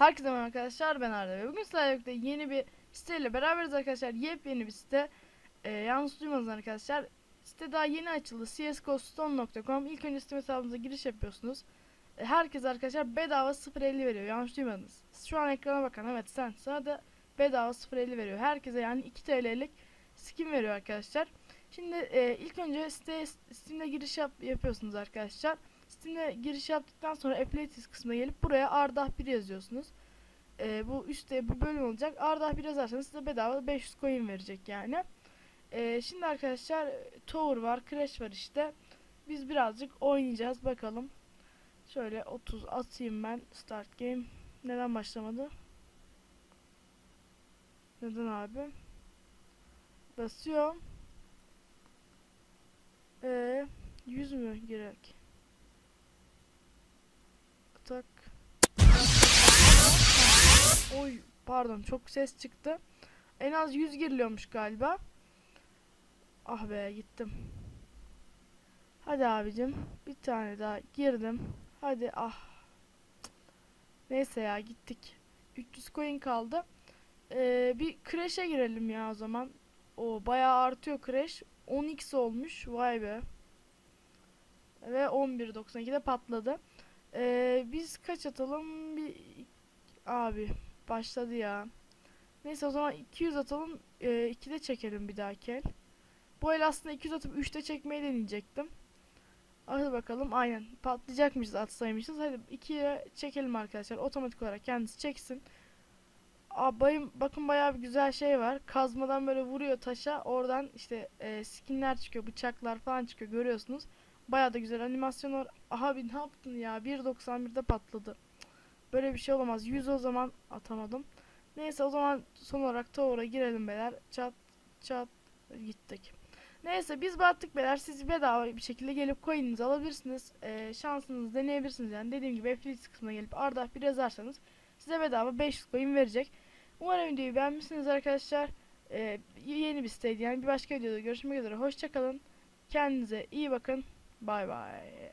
Herkese merhaba arkadaşlar ben Arda ve bugün sizlerle yeni bir siteyle beraberiz arkadaşlar. Yepyeni bir site. Ee, yanlış duymadınız arkadaşlar. Site daha yeni açıldı. csgostone.com İlk önce Steam hesabınıza giriş yapıyorsunuz. Ee, herkes arkadaşlar bedava 0.50 veriyor. Yanlış duymadınız. Şu an ekrana bakın. Evet sen. Sana da bedava 0.50 veriyor. Herkese yani 2 TL'lik skin veriyor arkadaşlar. Şimdi e, ilk önce site Steam'de giriş yap, yapıyorsunuz arkadaşlar. Steam'de giriş yaptıktan sonra Appletis kısmına gelip buraya Ardah 1 yazıyorsunuz. Ee, bu üstte bu bölüm olacak. Ardah 1 yazarsanız size bedava 500 coin verecek yani. Ee, şimdi arkadaşlar Tower var, Crash var işte. Biz birazcık oynayacağız bakalım. Şöyle 30 atayım ben start game. Neden başlamadı? Neden abi? Basıyorum. Ee, 100 mü gerek? Tak. Oy pardon çok ses çıktı. En az 100 giriliyormuş galiba. Ah be gittim. Hadi abicim bir tane daha girdim. Hadi ah. Neyse ya gittik. 300 coin kaldı. Ee, bir crash'e girelim ya o zaman. O bayağı artıyor crash. 10x olmuş. Vay be. Ve 11.92'de patladı. Ee, biz kaç atalım? Bir abi başladı ya. Neyse o zaman 200 atalım. E, 2'de çekelim bir dahaki el. Bu el aslında 200 atıp 3'te çekmeyi deneyecektim. Hadi bakalım aynen patlayacakmışız atsaymışız. Hadi 2'ye çekelim arkadaşlar. Otomatik olarak kendisi çeksin. Aa, bayım, bakın bayağı bir güzel şey var. Kazmadan böyle vuruyor taşa. Oradan işte e, skinler çıkıyor, bıçaklar falan çıkıyor görüyorsunuz. Bayağı da güzel animasyon var. Abi ne yaptın ya? 1.91'de patladı. Böyle bir şey olamaz. 100 o zaman atamadım. Neyse o zaman son olarak Tower'a girelim beyler. Çat çat gittik. Neyse biz battık beyler. Siz bedava bir şekilde gelip coin'inizi alabilirsiniz. Ee, şansınızı deneyebilirsiniz yani. Dediğim gibi Affiliate kısmına gelip Arda bir yazarsanız size bedava 500 coin verecek. Umarım videoyu beğenmişsiniz arkadaşlar. Ee, yeni bir siteydi yani. Bir başka videoda görüşmek üzere. Hoşçakalın. Kendinize iyi bakın. Bay bay.